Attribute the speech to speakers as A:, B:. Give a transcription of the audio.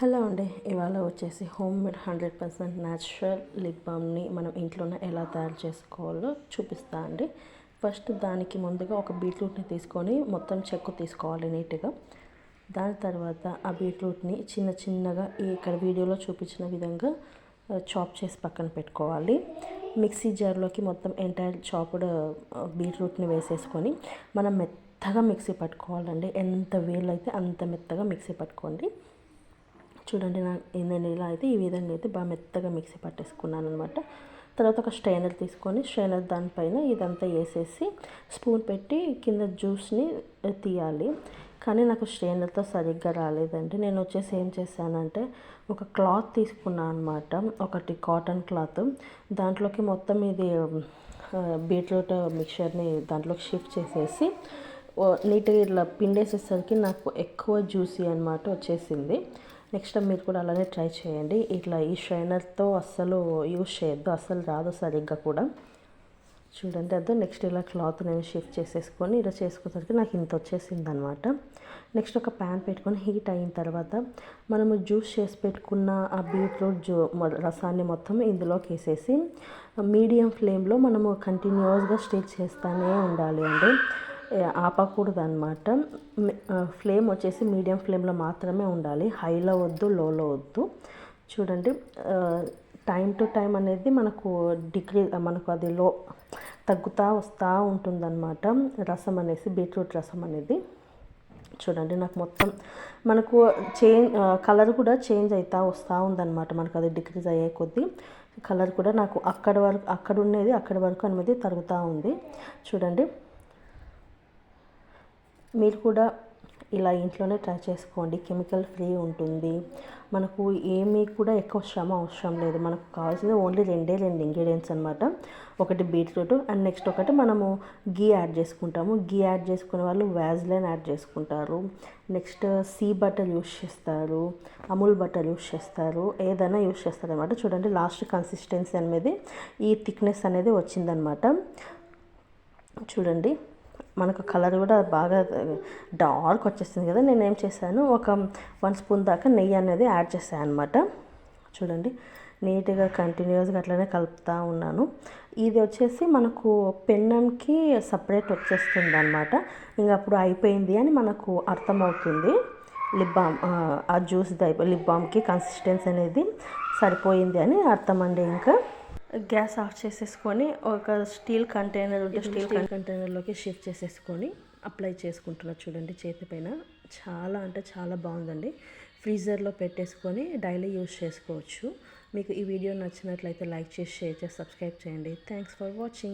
A: Hello అండి ఇవాళ వచ్చేసి home made hundred percent natural lip బామ్ని మనం ఇంట్లోనే ఎలా తయారు చేసుకోవాలో చూపిస్తా అండి. ఫస్ట్ దానికి ముందుగా ఒక బీట్రూట్ని తీసుకొని మొత్తం చెక్కు తీసుకోవాలి నీట్గా. దాని తర్వాత ఆ బీట్రూట్ని చిన్న చిన్నగా ఇక్కడ వీడియోలో చూపించిన విధంగా చాప్ చేసి పక్కన పెట్టుకోవాలి. మిక్సీ జార్లోకి మొత్తం ఎంటైర్ చాప్డ్ బీట్రూట్ని వేసేసుకొని మనం మెత్తగా మిక్సీ పట్టుకోవాలండి. ఎంత వీలైతే అంత మెత్తగా మిక్సీ పట్టుకోండి. చూడండి నా నేను ఇలా అయితే ఈ విధంగా అయితే బాగా మెత్తగా మిక్సీ పట్టేసుకున్నాను అనమాట తర్వాత ఒక స్ట్రైనర్ తీసుకొని స్ట్రైనర్ దానిపైన ఇదంతా వేసేసి స్పూన్ పెట్టి కింద జ్యూస్ని తీయాలి. కానీ నాకు స్ట్రైనర్తో సరిగ్గా రాలేదండి. నేను వచ్చేసి ఏం చేశానంటే ఒక క్లాత్ తీసుకున్నాను అనమాట ఒకటి కాటన్ క్లాత్. దాంట్లోకి మొత్తం ఇది బీట్రూట్ మిక్చర్ని దాంట్లోకి షిఫ్ట్ చేసేసి నీట్గా ఇట్లా పిండేసేసరికి నాకు ఎక్కువ జ్యూసీ అనమాట వచ్చేసింది. నెక్స్ట్ టైం మీరు కూడా అలానే ట్రై చేయండి. ఇట్లా ఈ షైనర్తో అస్సలు యూజ్ చేయొద్దు అస్సలు రాదు సరిగ్గా కూడా. చూడండి అదే నెక్స్ట్ ఇలా క్లాత్ నేను షిఫ్ట్ చేసేసుకొని ఇలా చేసుకునేసరికి నాకు ఇంత వచ్చేసింది అనమాట నెక్స్ట్ ఒక ప్యాన్ పెట్టుకొని హీట్ అయిన తర్వాత మనము జ్యూస్ చేసి పెట్టుకున్న ఆ బీట్రూట్ జ్యూ రసాన్ని మొత్తం ఇందులోకి వేసేసి మీడియం ఫ్లేమ్లో మనము కంటిన్యూస్గా స్టిచ్ చేస్తూనే ఉండాలి అండి. ఆపకూడదు అనమాట ఫ్లేమ్ వచ్చేసి మీడియం ఫ్లేమ్లో మాత్రమే ఉండాలి. హైలో వద్దు లోలో వద్దు. చూడండి టైం టు టైం అనేది మనకు డిగ్రీ మనకు అది లో తగ్గుతూ వస్తూ ఉంటుందన్నమాట. రసం అనేసి బీట్రూట్ రసం అనేది. చూడండి నాకు మొత్తం మనకు చేంజ్ కలర్ కూడా చేంజ్ అవుతూ వస్తూ ఉందన్నమాట. మనకు అది డిక్రీజ్ అయ్యే కొద్దీ కలర్ కూడా నాకు అక్కడ వరకు అక్కడ ఉండేది అక్కడ వరకు అనేది తరుగుతూ ఉంది. చూడండి మీరు కూడా ఇలా ఇంట్లోనే ట్రై చేసుకోండి. కెమికల్ ఫ్రీ ఉంటుంది. మనకు ఏమీ కూడా ఎక్కువ శ్రమ అవసరం లేదు. మనకు కావాల్సింది ఓన్లీ రెండే రెండు ఇంగ్రీడియంట్స్ అనమాట ఒకటి బీట్రూట్ అండ్ నెక్స్ట్ ఒకటి మనము గీ యాడ్ చేసుకుంటాము. గీ యాడ్ చేసుకునే వాళ్ళు వ్యాజ్లైన్ యాడ్ చేసుకుంటారు. నెక్స్ట్ సీ బటర్ యూస్ చేస్తారు. అమూల్ బటర్ యూస్ చేస్తారు. ఏదైనా యూస్ చేస్తారు అనమాట చూడండి లాస్ట్ కన్సిస్టెన్సీ అనేది ఈ థిక్నెస్ అనేది వచ్చిందనమాట చూడండి. మనకు కలర్ కూడా బాగా డార్క్ వచ్చేస్తుంది కదా నేను ఏం చేశాను ఒక వన్ స్పూన్ దాకా నెయ్యి అనేది యాడ్ చేశాను అనమాట చూడండి నీట్గా కంటిన్యూస్గా అట్లనే కలుపుతూ ఉన్నాను. ఇది వచ్చేసి మనకు పెన్నంకి సపరేట్ వచ్చేస్తుంది అనమాట ఇంకా అప్పుడు అయిపోయింది అని మనకు అర్థమవుతుంది. లిప్ బామ్ ఆ జ్యూస్ లిప్ బామ్కి కన్సిస్టెన్సీ అనేది సరిపోయింది అని అర్థం అండి ఇంకా. గ్యాస్ ఆఫ్ చేసేసుకొని ఒక స్టీల్ కంటైనర్ ఉంటే స్టీల్ కంటైనర్లోకి షిఫ్ట్ చేసేసుకొని అప్లై చేసుకుంటున్నా చూడండి చేతి పైన. చాలా అంటే చాలా బాగుందండి. ఫ్రీజర్లో పెట్టేసుకొని డైలీ యూస్ చేసుకోవచ్చు. మీకు ఈ వీడియో నచ్చినట్లయితే లైక్ చేసి షేర్ చేసి సబ్స్క్రైబ్ చేయండి. Thanks for watching.